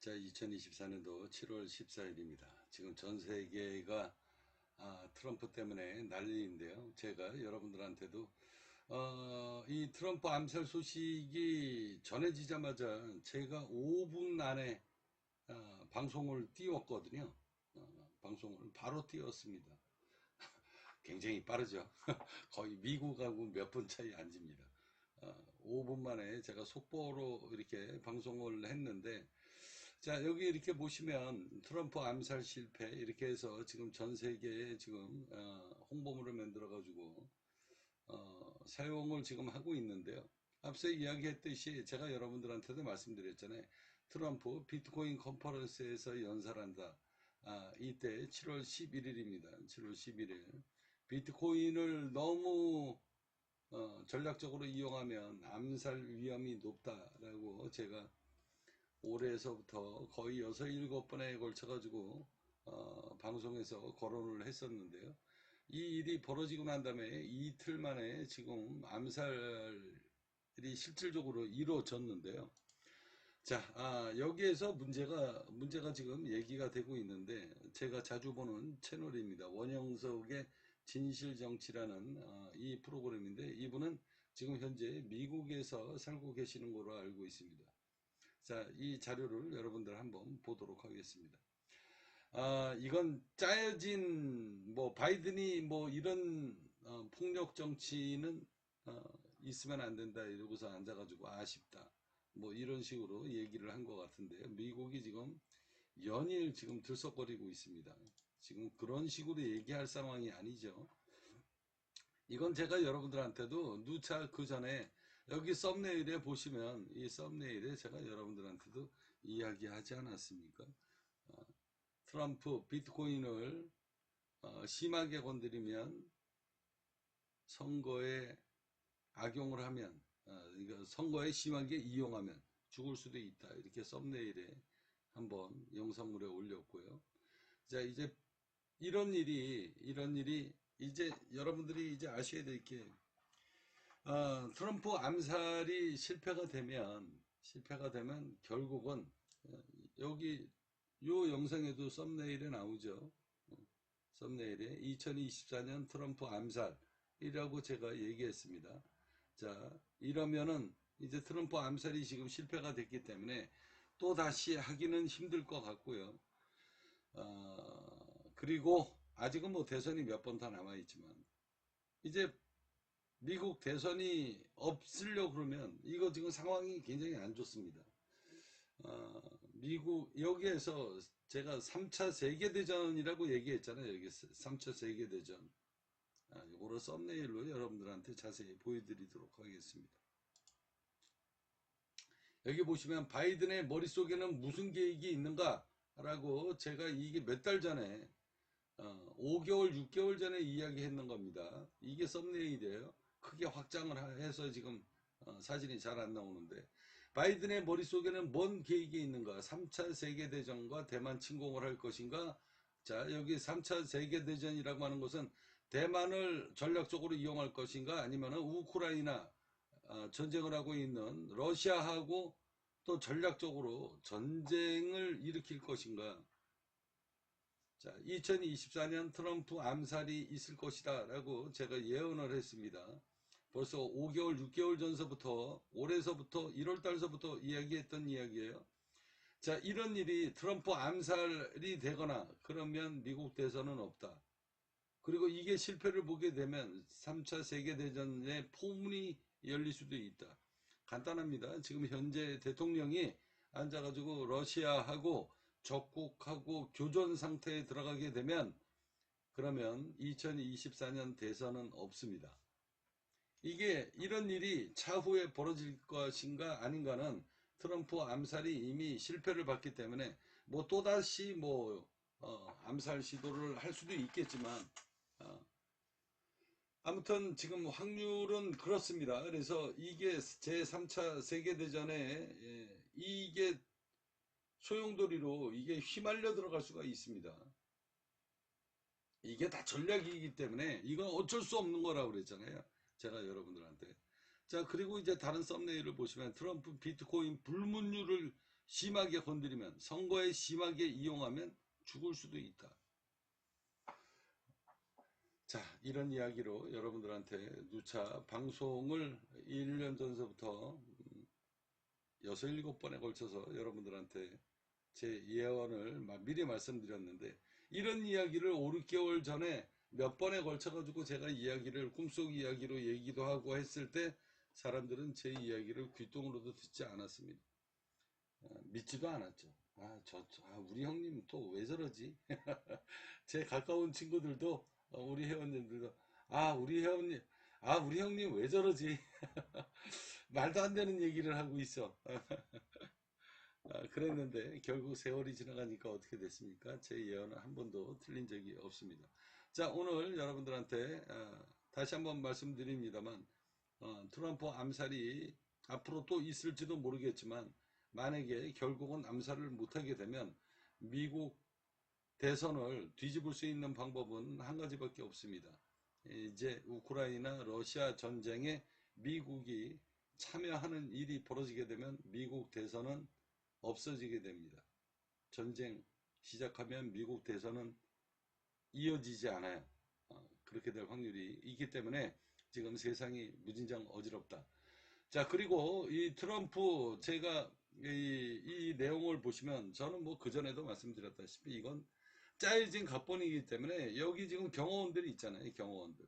자, 2024년도 7월 14일입니다. 지금 전 세계가 아, 트럼프 때문에 난리인데요. 제가 여러분들한테도 어, 이 트럼프 암살 소식이 전해지자마자 제가 5분 안에 어, 방송을 띄웠거든요. 어, 방송을 바로 띄웠습니다. 굉장히 빠르죠. 거의 미국하고 몇 분 차이 안 집니다. 어, 5분 만에 제가 속보로 이렇게 방송을 했는데 자 여기 이렇게 보시면 트럼프 암살 실패 이렇게 해서 지금 전 세계에 지금 어, 홍보물을 만들어 가지고 어, 사용을 지금 하고 있는데요. 앞서 이야기했듯이 제가 여러분들한테도 말씀드렸잖아요. 트럼프 비트코인 컨퍼런스에서 연설한다. 아, 이때 7월 11일입니다. 7월 11일. 비트코인을 너무 어, 전략적으로 이용하면 암살 위험이 높다라고 제가 올해서부터 거의 6, 7번에 걸쳐가지고 어, 방송에서 거론을 했었는데요. 이 일이 벌어지고 난 다음에 이틀 만에 지금 암살이 실질적으로 이루어졌는데요. 자, 아, 여기에서 문제가, 문제가 지금 얘기가 되고 있는데, 제가 자주 보는 채널입니다. 원영석의 진실정치라는 어, 이 프로그램인데, 이분은 지금 현재 미국에서 살고 계시는 걸로 알고 있습니다. 자, 이 자료를 여러분들 한번 보도록 하겠습니다. 아, 이건 짜여진, 뭐, 바이든이 뭐, 이런, 어, 폭력 정치는, 어, 있으면 안 된다. 이러고서 앉아가지고 아쉽다. 뭐, 이런 식으로 얘기를 한 것 같은데, 미국이 지금 연일 지금 들썩거리고 있습니다. 지금 그런 식으로 얘기할 상황이 아니죠. 이건 제가 여러분들한테도 누차 그 전에 여기 썸네일에 보시면 이 썸네일에 제가 여러분들한테도 이야기하지 않았습니까? 어, 트럼프 비트코인을 어, 심하게 건드리면 선거에 악용을 하면 어, 선거에 심하게 이용하면 죽을 수도 있다 이렇게 썸네일에 한번 영상물에 올렸고요. 자 이제 이런 일이 이런 일이 이제 여러분들이 이제 아셔야 될 게 어, 트럼프 암살이 실패가 되면 실패가 되면 결국은 어, 여기 요 영상에도 썸네일에 나오죠. 어, 썸네일에 2024년 트럼프 암살이라고 제가 얘기했습니다. 자 이러면은 이제 트럼프 암살이 지금 실패가 됐기 때문에 또 다시 하기는 힘들 것 같고요. 어, 그리고 아직은 뭐 대선이 몇번더 남아 있지만 이제 미국 대선이 없으려 그러면 이거 지금 상황이 굉장히 안 좋습니다. 어, 미국 여기에서 제가 3차 세계대전이라고 얘기했잖아요. 여기 3차 세계대전. 아, 이거를 썸네일로 여러분들한테 자세히 보여드리도록 하겠습니다. 여기 보시면 바이든의 머릿속에는 무슨 계획이 있는가 라고 제가 이게 몇 달 전에 어, 5개월 6개월 전에 이야기했는 겁니다. 이게 썸네일이에요. 크게 확장을 해서 지금 어, 사진이 잘 안 나오는데. 바이든의 머릿속에는 뭔 계획이 있는가? 3차 세계대전과 대만 침공을 할 것인가? 자 여기 3차 세계대전이라고 하는 것은 대만을 전략적으로 이용할 것인가? 아니면 우크라이나 어, 전쟁을 하고 있는 러시아하고 또 전략적으로 전쟁을 일으킬 것인가? 자 2024년 트럼프 암살이 있을 것이다 라고 제가 예언을 했습니다 벌써 5개월 6개월 전서부터 올해서부터 1월달서부터 이야기했던 이야기예요. 자 이런 일이 트럼프 암살이 되거나 그러면 미국 대선은 없다. 그리고 이게 실패를 보게 되면 3차 세계대전의 포문이 열릴 수도 있다. 간단합니다. 지금 현재 대통령이 앉아가지고 러시아하고 적국하고 교전 상태에 들어가게 되면 그러면 2024년 대선은 없습니다. 이게 이런 일이 차후에 벌어질 것인가 아닌가는 트럼프 암살이 이미 실패를 봤기 때문에 뭐 또다시 뭐 어, 암살 시도를 할 수도 있겠지만 어, 아무튼 지금 확률은 그렇습니다. 그래서 이게 제3차 세계대전에 예, 이게 소용돌이로 이게 휘말려 들어갈 수가 있습니다. 이게 다 전략이기 때문에 이건 어쩔 수 없는 거라고 그랬잖아요. 제가 여러분들한테. 자, 그리고 이제 다른 썸네일을 보시면 트럼프 비트코인 불문율을 심하게 건드리면 선거에 심하게 이용하면 죽을 수도 있다. 자, 이런 이야기로 여러분들한테 누차 방송을 1년 전서부터 음, 여섯 일곱 번에 걸쳐서 여러분들한테 제 예언을 마- 미리 말씀드렸는데 이런 이야기를 5, 6개월 전에 몇 번에 걸쳐가지고 제가 이야기를 꿈속 이야기로 얘기도 하고 했을 때 사람들은 제 이야기를 귀뚱으로도 듣지 않았습니다. 어, 믿지도 않았죠. 아, 저, 저- 아, 우리 형님 또 왜 저러지? 제 가까운 친구들도, 어, 우리 회원님들도, 아, 우리 회원님, 아, 우리 형님 왜 저러지? 말도 안 되는 얘기를 하고 있어. 아, 그랬는데, 결국 세월이 지나가니까 어떻게 됐습니까? 제 예언은 한 번도 틀린 적이 없습니다. 자, 오늘 여러분들한테, 아, 다시 한번 말씀드립니다만, 어, 트럼프 암살이 앞으로 또 있을지도 모르겠지만, 만약에 결국은 암살을 못하게 되면 미국 대선을 뒤집을 수 있는 방법은 한 가지밖에 없습니다. 이제 우크라이나 러시아 전쟁에 미국이 참여하는 일이 벌어지게 되면 미국 대선은 없어지게 됩니다. 전쟁 시작하면 미국 대선은 이어지지 않아요. 어, 그렇게 될 확률이 있기 때문에 지금 세상이 무진장 어지럽다. 자, 그리고 이 트럼프 제가 이, 이 내용을 보시면 저는 뭐 그전에도 말씀드렸다시피 이건 짜여진 각본이기 때문에 여기 지금 경호원들이 있잖아요. 경호원들.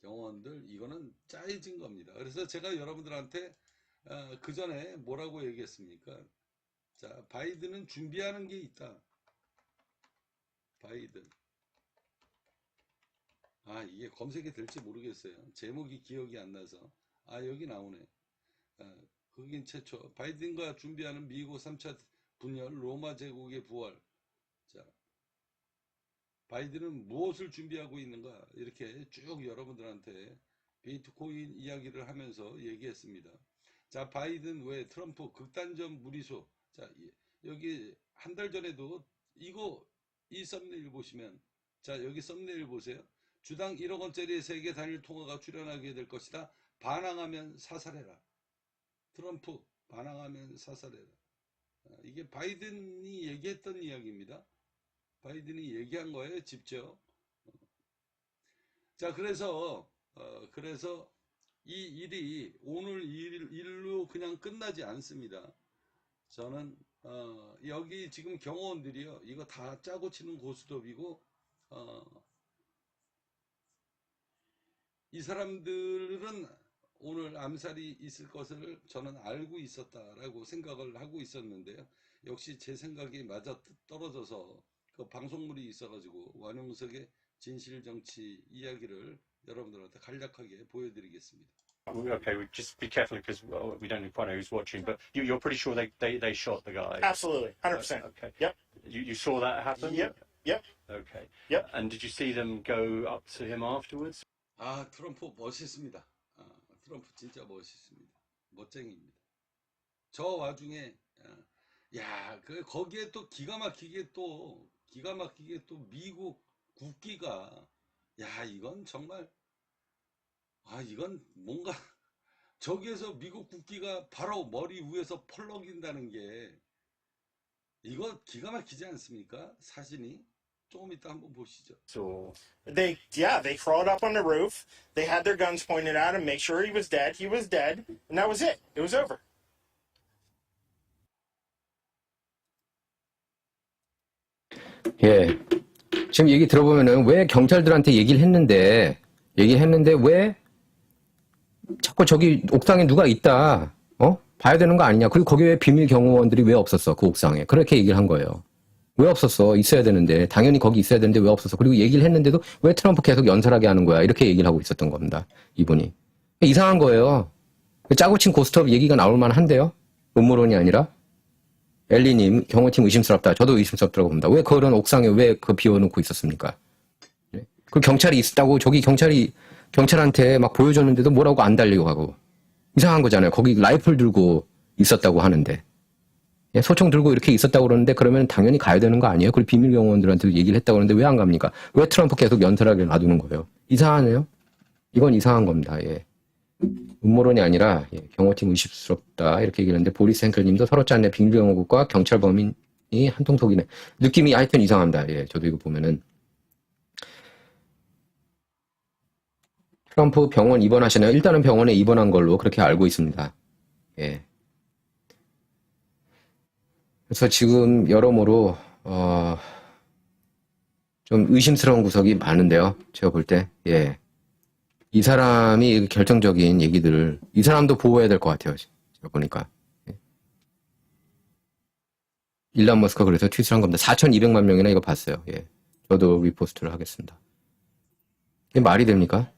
경호원들 이거는 짜여진 겁니다. 그래서 제가 여러분들한테 어, 그 전에 뭐라고 얘기했습니까? 자, 바이든은 준비하는 게 있다. 바이든. 아, 이게 검색이 될지 모르겠어요. 제목이 기억이 안 나서. 아, 여기 나오네. 아, 흑인 최초. 바이든과 준비하는 미국 3차 분열, 로마 제국의 부활. 자, 바이든은 무엇을 준비하고 있는가? 이렇게 쭉 여러분들한테 비트코인 이야기를 하면서 얘기했습니다. 자, 바이든 외 트럼프 극단적 무리수. 자, 이- 여기 한 달 전에도 이거 이 썸네일 보시면 자, 여기 썸네일 보세요. 주당 1억 원짜리 세계 단일 통화가 출연하게 될 것이다. 반항하면 사살해라. 트럼프 반항하면 사살해라. 아, 이게 바이든이 얘기했던 이야기입니다. 바이든이 얘기한 거예요, 직접. 자, 그래서 어, 그래서 이 일이 오늘 일, 일로 그냥 끝나지 않습니다. 저는 어, 여기 지금 경호원들이요, 이거 다 짜고 치는 고스톱이고 어, 이 사람들은 오늘 암살이 있을 것을 저는 알고 있었다라고 생각을 하고 있었는데요. 역시 제 생각이 맞아 떨어져서 그 방송물이 있어가지고 완용석의 진실 정치 이야기를 여러분들한테 간략하게 보여드리겠습니다. Okay, we just be careful because we don't quite know who's watching, but you, you're pretty sure they, they, they shot the guy. Absolutely, hundred percent. Okay. Yep. You, you saw that happen? Yep. Yep. Okay. Yep. And did you see them go up to him afterwards? 아, 트럼프 멋있습니다. 아, 트럼프 진짜 멋있습니다. 멋쟁이입니다. 저 와중에, 아, 야, 그, 거기에 또 기가 막히게 또, 기가 막히게 또 미국 국기가, 야, 이건 정말, 아, 이건 뭔가, 저기에서 미국 국기가 바로 머리 위에서 펄럭인다는 게, 이거 기가 막히지 않습니까? 사진이? 조금 이따 한번 보시죠. Or They, yeah, they crawled up on the roof. They had their guns pointed at him, make sure he was dead. He was dead, and that was it. It was over. 예. 지금 얘기 들어보면은 왜 경찰들한테 얘기를 했는데, 얘기를 했는데 왜 자꾸 저기 옥상에 누가 있다, 어? 봐야 되는 거 아니냐. 그리고 거기 왜 비밀 경호원들이 왜 없었어, 그 옥상에. 그렇게 얘기를 한 거예요. 왜 없었어? 있어야 되는데. 당연히 거기 있어야 되는데 왜 없었어? 그리고 얘기를 했는데도 왜 트럼프 계속 연설하게 하는 거야? 이렇게 얘기를 하고 있었던 겁니다. 이분이. 이상한 거예요. 짜고 친 고스톱 얘기가 나올 만한데요? 음모론이 아니라? 엘리님, 경호팀 의심스럽다. 저도 의심스럽다고 봅니다. 왜 그런 옥상에 왜 그 비워놓고 있었습니까? 네? 그 경찰이 있었다고 저기 경찰이 경찰한테 막 보여줬는데도 뭐라고 안 하고 이상한 거잖아요. 거기 라이플 들고 있었다고 하는데 예, 소총 들고 이렇게 있었다고 그러는데 그러면 당연히 가야 되는 거 아니에요? 그리고 비밀 경호원들한테도 얘기를 했다고 그러는데 왜 안 갑니까? 왜 트럼프 계속 연설하게 놔두는 거예요? 이상하네요. 이건 이상한 겁니다. 예. 음모론이 아니라 예, 경호팀 의심스럽다 이렇게 얘기했는데 보리스 henkel님도 서로 짠내 빙병국과 경찰 범인이 한통 속이네 느낌이 하여튼 이상합니다. 예, 저도 이거 보면은 트럼프 병원 입원하시나요? 일단은 병원에 입원한 걸로 그렇게 알고 있습니다. 예. 그래서 지금 여러모로 어, 좀 의심스러운 구석이 많은데요. 제가 볼 때, 예. 이 사람이 결정적인 얘기들을, 이 사람도 보호해야 될 것 같아요. 제가 보니까. 예. 일란 머스크가 그래서 트윗을 한 겁니다. 4,200만 명이나 이거 봤어요. 예. 저도 리포스트를 하겠습니다. 이게 말이 됩니까?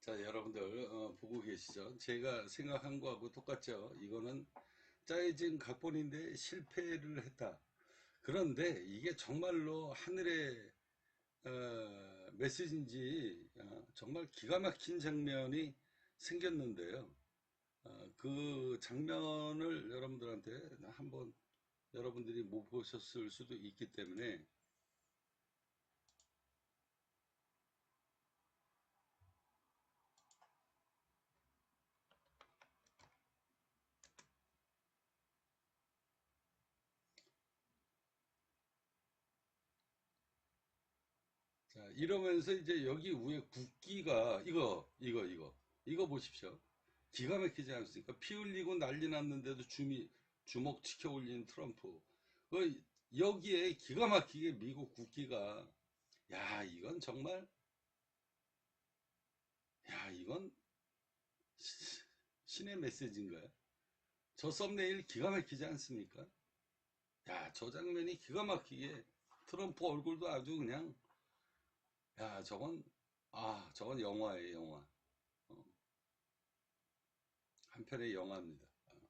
자, 여러분들 어, 보고 계시죠? 제가 생각한 거하고 똑같죠? 이거는 짜여진 각본인데 실패를 했다. 그런데 이게 정말로 하늘의 어, 메시지인지 어, 정말 기가 막힌 장면이 생겼는데요. 어, 그 장면을 여러분들한테 한번 여러분들이 못 보셨을 수도 있기 때문에 이러면서 이제 여기 위에 국기가 이거 이거 이거 이거 보십시오. 기가 막히지 않습니까? 피 흘리고 난리 났는데도 주미, 주먹 치켜 올린 트럼프. 그 여기에 기가 막히게 미국 국기가 야 이건 정말 야 이건 시- 신의 메시지인가요? 저 썸네일 기가 막히지 않습니까? 야 저 장면이 기가 막히게 트럼프 얼굴도 아주 그냥 야, 저건, 아, 저건 영화예요, 영화. 어. 한편의 영화입니다. 어.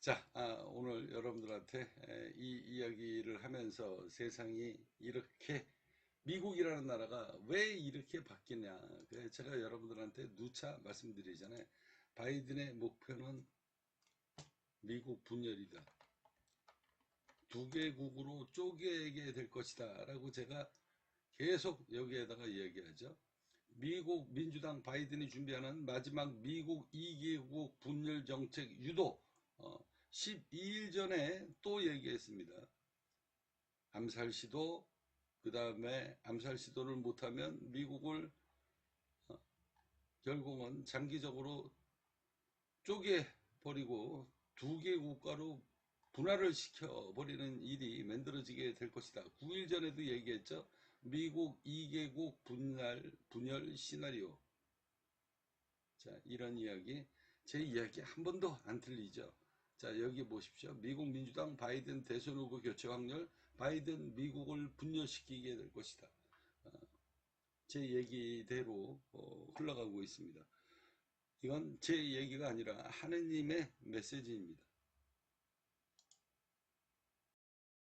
자, 아, 오늘 여러분들한테 에, 이 이야기를 하면서 세상이 이렇게, 미국이라는 나라가 왜 이렇게 바뀌냐. 그래서 제가 여러분들한테 누차 말씀드리잖아요. 바이든의 목표는 미국 분열이다. 두 개국으로 쪼개게 될 것이다. 라고 제가 계속 여기에다가 얘기하죠. 미국 민주당 바이든이 준비하는 마지막 미국 2개국 분열 정책 유도 어, 12일 전에 또 얘기했습니다. 암살 시도 그 다음에 암살 시도를 못하면 미국을 어, 결국은 장기적으로 쪼개 버리고 두 개 국가로 분할을 시켜 버리는 일이 만들어지게 될 것이다. 9일 전에도 얘기했죠. 미국 2개국 분할, 분열 시나리오. 자, 이런 이야기. 제 이야기 한 번도 안 틀리죠. 자, 여기 보십시오. 미국 민주당 바이든 대선 후보 교체 확률, 바이든 미국을 분열시키게 될 것이다. 어, 제 얘기대로 어, 흘러가고 있습니다. 이건 제 얘기가 아니라 하느님의 메시지입니다.